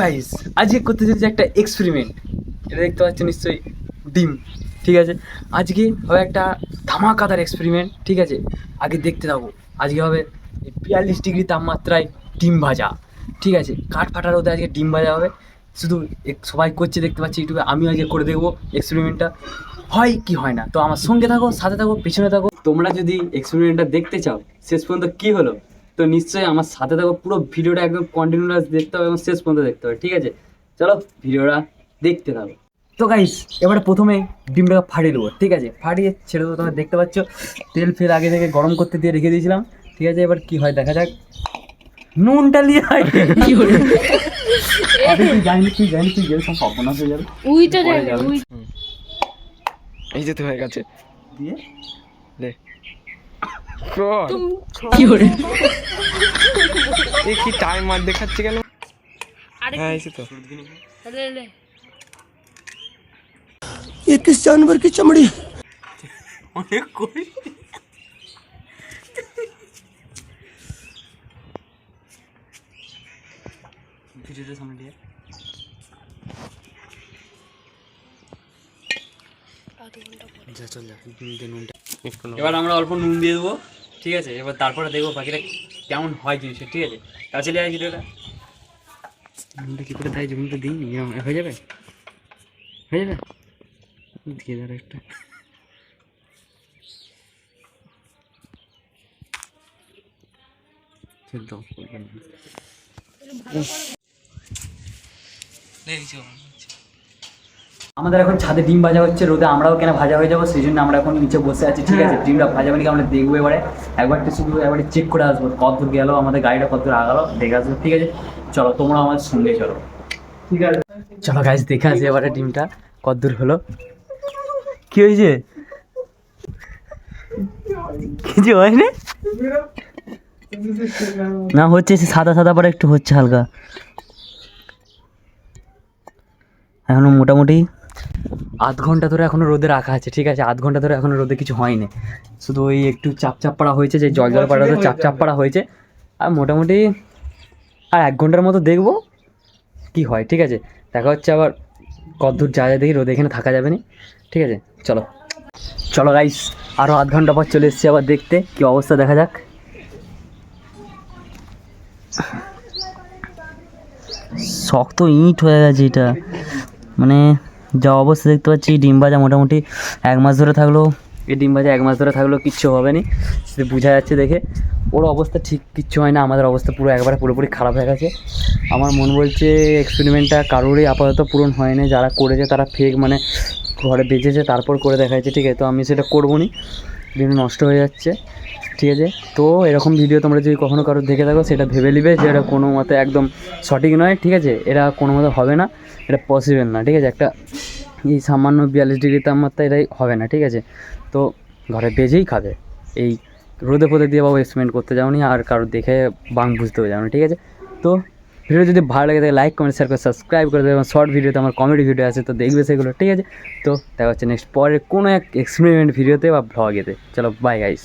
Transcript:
Guys, আজকে করতে চলেছে একটা এক্সপেরিমেন্ট এটা দেখতে পাচ্ছ নিশ্চয়ই ডিম, ঠিক আছে? আজকে হবে একটা ধামাকাদার এক্সপেরিমেন্ট ঠিক আছে? আগে দেখতে থাকো। আজকে হবে বিয়াল্লিশ ডিগ্রি তাপমাত্রায় ডিম ভাজা, ঠিক আছে? কাঠ ফাটার ওদের আজকে ডিম ভাজা হবে। শুধু সবাই করছে, দেখতে পাচ্ছি ইউটিউবে, আমিও আজকে করে দেখব এক্সপেরিমেন্টটা হয় কি হয় না? তো আমার সঙ্গে থাকো, সাথে থাকো, পেছনে থাকো। তোমরা যদি এক্সপেরিমেন্টটা দেখতে চাও, শেষ পর্যন্ত কি হলো? তো নিশ্চয়ই আমার সাথে থাকো পুরো ভিডিওটা একদম কন্টিনিউয়াস দেখতে হবে এবং শেষ পর্যন্ত দেখতে হবে ঠিক আছে? চলো ভিডিওটা দেখতে থাকো। তো গাইস এবারে প্রথমে ডিমটাকে ফাটিয়ে দেবো ঠিক আছে? ফাটিয়ে ছেড়ে দেবো তোমরা দেখতে পাচ্ছ তেল ফেল আগে থেকে গরম করতে দিয়ে রেখে দিয়েছিলাম ঠিক আছে? এবার কি হয় দেখা যাক। নুনটা নিয়ে হয় কি করে আরে তুই জানি তুই জানি তুই গেলে সব সর্বনাশ হয়ে যাবে। উইটা এই যেতে হয়ে গেছে। দিয়ে। কি করে এ কি টাইম আর দেখাচ্ছে কেন আরে হ্যাঁ এসে তো লে লে ये किस जानवर की चमड़ी है অনেক করি ভিডিওটা সামনে দিয়ে এবার আমরা অল্প নুন দিয়ে দেবো ঠিক আছে? এবার তারপরে দেখব পাখিটা কেমন হয় জিনিসটা ঠিক আছে? কাছে লিয়ে আয় ভিডিওটা। নুনটা কী করে দেয় নুনটা দিই এরকম হয়ে যাবে? হয়ে যাবে? দিয়ে দাঁড়া একটা একদম আমাদের এখন ছাদে ডিম ভাজা হচ্ছে রোদে আমরাও কেন ভাজা হয়ে যাব? সেই জন্য আমরা এখন নিচে বসে আছি। ঠিক আছে ডিমটা ভাজা মানে আমরা দেখব এবারে। একবারটা শুধু একবারে চেক করে আসব কত দূর গেলো আমাদের গাড়িটা কত দূর আগালো দেখে আসব। ঠিক আছে চলো তোমরা আমাদের সঙ্গে চলো। ঠিক আছে। চলো গাছ দেখে আসি এবারে ডিমটা কত দূর হলো। কি হয়েছে? কিছু হয়নি? না হচ্ছে সে সাদা সাদা পরে একটু হচ্ছে হালকা। এখনও মোটামুটি আধ ঘণ্টা ধরে এখনও রোদে রাখা আছে, ঠিক আছে? আধ ঘণ্টা ধরে এখনও রোদে কিছু হয়নি। শুধু ওই একটু চাপ চাপ পাড়া হয়েছে, যে জল জল পাড়া চাপ চাপ পাড়া হয়েছে। আর মোটামুটি আর এক ঘণ্টার মতো দেখব কি হয়, ঠিক আছে? দেখা হচ্ছে আবার কতদূর যা যায় দেখি, রোদে এখানে থাকা যাবে না, ঠিক আছে? চলো। চলো গাইস আরও আধ ঘণ্টা পর চলে এসেছি আবার দেখতে, কি অবস্থা দেখা যাক। শক্ত ইট হয়ে গেছে এটা। মানে যা অবস্থা দেখতে পাচ্ছি ডিম ভাজা মোটামুটি এক মাস ধরে থাকল। এই ডিম ভাজা এক মাস ধরে থাকলেও কিচ্ছু হবে না সেটা বোঝা যাচ্ছে দেখে। ওর অবস্থা ঠিক কিচ্ছু হয় না আমাদের অবস্থা পুরো একবারে পুরোপুরি খারাপ হয়ে গেছে। আমার মন বলছে এক্সপেরিমেন্টটা কারোরই আপাতত পূরণ হয়নি, যারা করেছে তারা ফেক মানে ঘরে বেঁচেছে, তারপর করে দেখাচ্ছে, ঠিক আছে? তো আমি সেটা করব নি। ডিম নষ্ট হয়ে যাচ্ছে, ঠিক আছে? তো এরকম ভিডিও তোমরা যদি কখনো কারও দেখে থাকো, সেটা ভেবে নিবে যে এটা কোনো মতে একদম সঠিক নয়, ঠিক আছে? এটা কোনো মতে হবে না, এটা পসিবল না, ঠিক আছে? একটা এই সামান্য বিয়াল্লিশ ডিগ্রি তাপমাত্রা এটাই হবে না, ঠিক আছে? তো ঘরে বেজেই খাবে। এই রোদে ফোদে দিয়ে বাবু এক্সপেরিমেন্ট করতে যাও নি আর কারও দেখে বাং বুঝতেও যাও না ঠিক আছে? তো ভিডিও যদি ভালো লাগে তাহলে লাইক কমেন্ট শেয়ার করে সাবস্ক্রাইব করে দেবে। এবং শর্ট ভিডিওতে আমার কমেডি ভিডিও আছে, তো দেখবে সেগুলো, ঠিক আছে? তো দেখা হচ্ছে নেক্সট পরে কোনো এক এক্সপেরিমেন্ট ভিডিওতে বা ভ্লগেতে চলো বাই গাইস